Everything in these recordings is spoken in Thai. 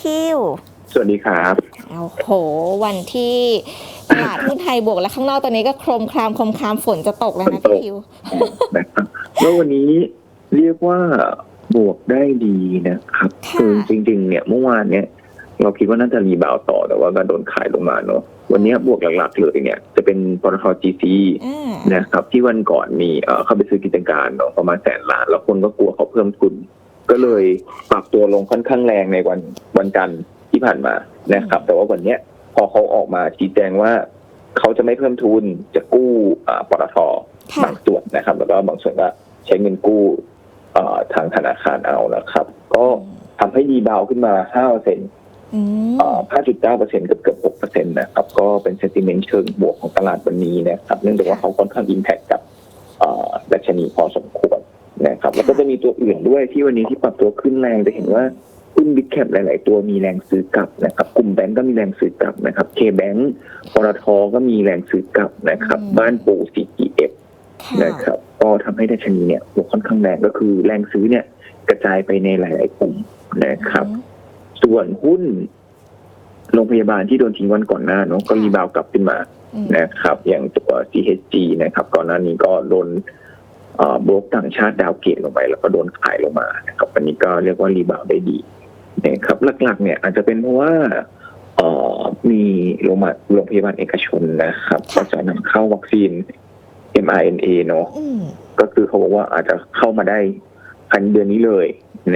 คิวสวัสดีครับโอ้โห วันที่ตลาดหุ้นไทยบวก และข้างนอกตอนนี้ก็โครมครามโครมครามฝนจะตกแล้วนะพี่คิวนะครับแล้ววันนี้เรียกว่าบวกได้ดีนะครับค่ะคือจริง ๆ เนี่ยเมื่อวานเนี่ย เราคิดว่าน่าจะรีบาวด์ต่อแต่ว่าก็โดนขายลงมาเนาะวันนี้บวกหลักๆเลยเนี่ย จะเป็นปตท GC อ่านะครับ ที่วันก่อนมีเอ่อเข้าไปซื้อกิจการเนาะประมาณแสนล้าน แล้วคนก็กลัวเขาเพิ่มทุน ก็เลยปรับตัวลงค่อนข้างแรงในวันวันจันทร์ที่ผ่านมานะครับ แต่ว่าวันเนี้ยพอเขาออกมาชี้แจงว่าเขาจะไม่เพิ่มทุนจะกู้อ่าปตทค่ะบางส่วนนะครับ แล้วก็บางส่วนก็ใช้เงินกู้เอ่อทางธนาคารเอานะครับ ก็ทำให้ดีบาวขึ้นมา5เปอร์เซ็นต์อืม5.9เปอร์เซ็นต์เกือบเกือบ6เปอร์เซ็นต์นะครับ ก็เป็นเซนติเมนต์เชิงบวกของตลาดวันนี้นะครับ เนื่องจากว่าเขาค่อนข้างอิมแพคกับเอ่อดัชนีพอสมควรนะครับ แล้ว ก็จะมีตัวอื่นด้วยที่วันนี้ที่ปรับตัวขึ้นแรงจะเห็นว่าหุ้นบิ๊กแคปหลาย ๆ ตัวมีแรงซื้อกลับนะครับ กลุ่มแบงก์ก็มีแรงซื้อกลับนะครับเคแบงก์ปตทก็มีแรงซื้อกลับนะครับ บ้านปู CPF ค่ะนะครับก็ทำให้ดัชนีเนี่ยบวกค่อนข้างแรงก็คือแรงซื้อเนี่ย กระจายไปในหลาย ๆ กลุ่มนะครับ ส่วนหุ้นโรงพยาบาลที่โดนทิ้งวันก่อนหน้าเนอะก็รีบาวด์กลับขึ้นมาอืมนะครับ อย่างตัว CHG นะครับ ก่อนหน้านี้ก็โดนเอ่อโบรกต่างชาติดาวเกตลงไป แล้วก็โดนขายลงมานะครับวันนี้ก็เรียกว่ารีบาวด์ได้ดีนะครับหลักๆ เนี่ยอาจจะเป็นเพราะว่าเอ่อมีโรงพยาบาลโรงพยาบาลเอกชนนะครับก็จะนำเข้าวัคซีน mRNA เนอะอืมก็คือเขาบอกว่าอาจจะเข้ามาได้ภายในเดือนนี้เลย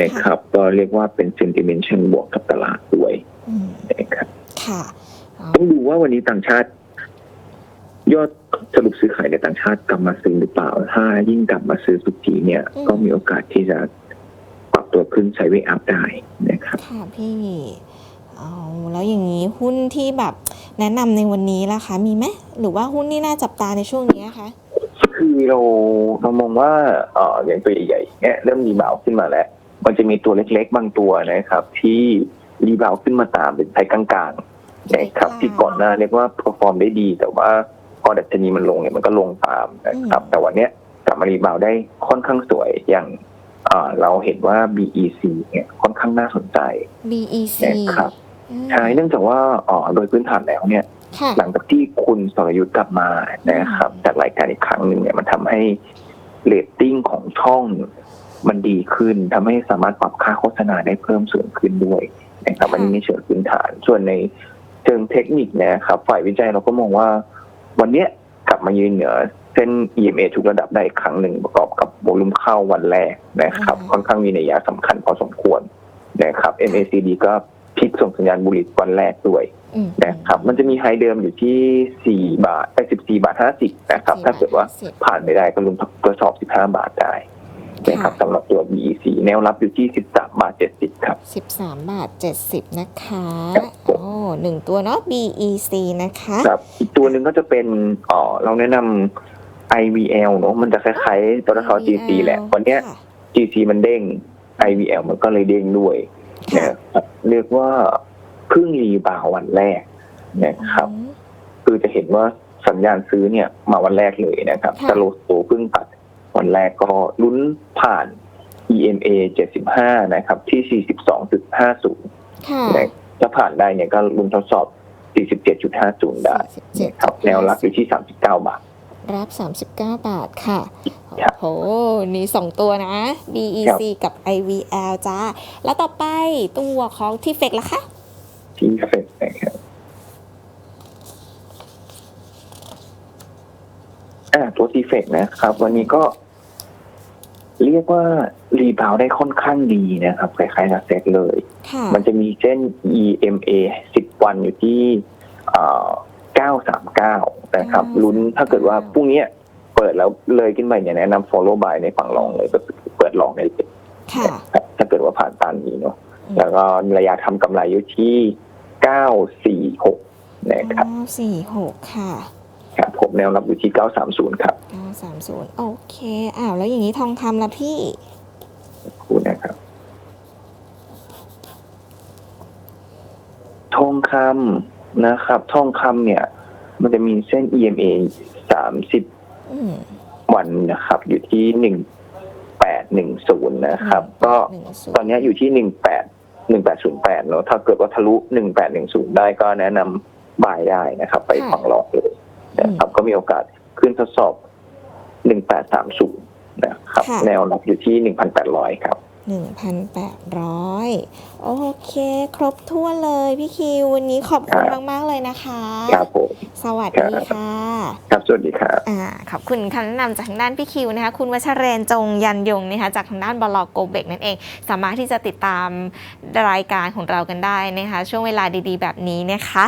นะครับ ก็เรียกว่าเป็นเซนติเมนต์เชิงบวกกับตลาดด้วยอืมนะครับค่ะอ๋อต้องดูว่าวันนี้ต่างชาติ ยอด สรุปซื้อขายในต่างชาติกลับมาซื้อหรือเปล่า ถ้ายิ่งกลับมาซื้อสุทธิเนี่ย ก็มีโอกาสที่จะปรับตัวขึ้นไซด์เวย์อัพได้นะครับค่ะพี่เอาแล้วอย่างนี้หุ้นที่แบบแนะนำในวันนี้ล่ะคะมีไหมหรือว่าหุ้นที่น่าจับตาในช่วงนี้คะคือเราเรามองว่าเอ่ออย่างตัวใหญ่ๆเนี่ยเริ่มรีบาวด์ขึ้นมาแล้ว มันจะมีตัวเล็กๆ บางตัวนะครับ ที่รีบาวด์ขึ้นมาตามเป็นไซส์กลางๆนะครับที่ก่อนหน้าเรียกว่าเพอร์ฟอร์มได้ดีแต่ว่า พอดัชนีมันลงเนี่ยมันก็ลงตามนะครับ แต่วันเนี้ยกลับมารีบาวด์ได้ค่อนข้างสวยอย่างเอ่อเราเห็นว่า BEC เนี่ยค่อนข้างน่าสนใจ BEC นะครับอืมใช่เนื่องจากว่าเอ่อโดยพื้นฐานแล้วเนี่ยค่ะหลังจากที่คุณสรยุทธ์กลับมานะครับจากรายการอีกครั้งหนึ่งเนี่ยมันทำให้เรตติ้งของช่องมันดีขึ้นทำให้สามารถปรับค่าโฆษณาได้เพิ่มสูงขึ้นด้วยนะครับอันนี้ในเชิงพื้นฐานส่วนในเชิงเทคนิคเนะครับ ฝ่ายวิจัยเราก็มองว่า วันเนี้ยกลับมายืนเหนือเส้น EMA ทุกระดับได้อีกครั้งหนึ่งประกอบกับโวลุ่มเข้าวันแรกนะครับ ค่อนข้างมีนัยยะสำคัญพอสมควรนะครับ MACD ก็พลิกส่งสัญญาณบุลิตวันแรกด้วยอืมนะครับ มันจะมีไฮเดิมอยู่ที่ 4 บาทไป14 บาท 50 นะครับ ถ้าเกิดว่าสิบผ่านไปได้ก็ลุ้นทดสอบ 15 บาทได้ นะครับสำหรับตัว BEC แนวรับอยู่ที่ 13 บาท 70 ครับสิบสามบาทเจ็ดสิบนะคะครับผมโอ้หนึ่งตัวเนาะ BEC นะคะครับอีกตัวหนึ่งก็จะเป็นเอ๋อเราแนะนำ IVL เนอะมันจะคล้ายๆตัวท GC แหละ วันเนี้ยค่ะ GC มันเด้ง IVL มันก็เลยเด้งด้วยค่ะนะครับเรียกว่าเพิ่งรีบาวด์วันแรกนะครับอืมคือจะเห็นว่าสัญญาณซื้อเนี่ยมาวันแรกเลยนะครับค่ะสโลสโตเพิ่งตัด วันแรกก็ลุ้นผ่าน EMA 75 นะครับ ที่ 42.50ค่ะนะถ้าผ่านได้เนี่ยก็ลุ้นทดสอบ 47.50 ได้สิบเจ็ดนะครับแนวรับอยู่ที่ 39 บาท รับสามสิบเก้าบาทค่ะครับโอ้โห นี่สองตัวนะ BEC กับ IVL จ้า แล้วต่อไปตัวของที่เฟกล่ะคะที่เฟดนะครับอ่าตัวทีเฟกนะครับ วันนี้ก็ เรียกว่ารีบาวด์ได้ค่อนข้างดีนะครับคล้ายๆกับเซ็ตเลยค่ะมันจะมีเส้น EMA 10 วันอยู่ที่เอ่อ939 นะครับลุ้นถ้าเกิดว่าพรุ่งนี้เปิดแล้วเลยขึ้นไปเนี่ยแนะนำ follow by ในฝั่งรองเลยก็คือเปิดลองได้เลยค่ะนะครับถ้าเกิดว่าผ่านตานนี้เนาะอืมแล้วก็ระยะทำกำไรอยู่ที่ 946 นะครับเก้าสี่หกค่ะ ครับผมแนวรับอยู่ที่930ครับเก้าสามศูนย์โอเคอ้าวแล้วอย่างนี้ทองคำละพี่คุณนะครับ ทองคำนะครับ ทองคำเนี่ย มันจะมีเส้น EMA 30อืมวันนะครับ อยู่ที่หนึ่งแปดหนึ่งศูนย์นะครับ ก็หนึ่งศูตอนนี้อยู่ที่หนึ่งแปด1808เนอะถ้าเกิดว่าทะลุ1810ได้ก็แนะนำบ่ายได้นะครับ ไปค่ะฝั่งรองเลย นะครับก็มีโอกาสขึ้นทดสอบ 1830 นะครับ ค่ะ แนวรับอยู่ที่ 1,800 ครับ 1,800 โอเค ครบถ้วนเลยพี่คิว วันนี้ขอบคุณครับ มาก ๆ เลยนะคะ ครับผม สวัสดีค่ะ ครับ สวัสดีครับ อ่าขอบคุณคำแนะนำจากทางด้านพี่คิวนะคะคุณวัชเรนจงยันยงนะคะจากทางด้านบลโกเบกนั่นเอง สามารถที่จะติดตามรายการของเรากันได้นะคะ ช่วงเวลาดีๆ แบบนี้นะคะ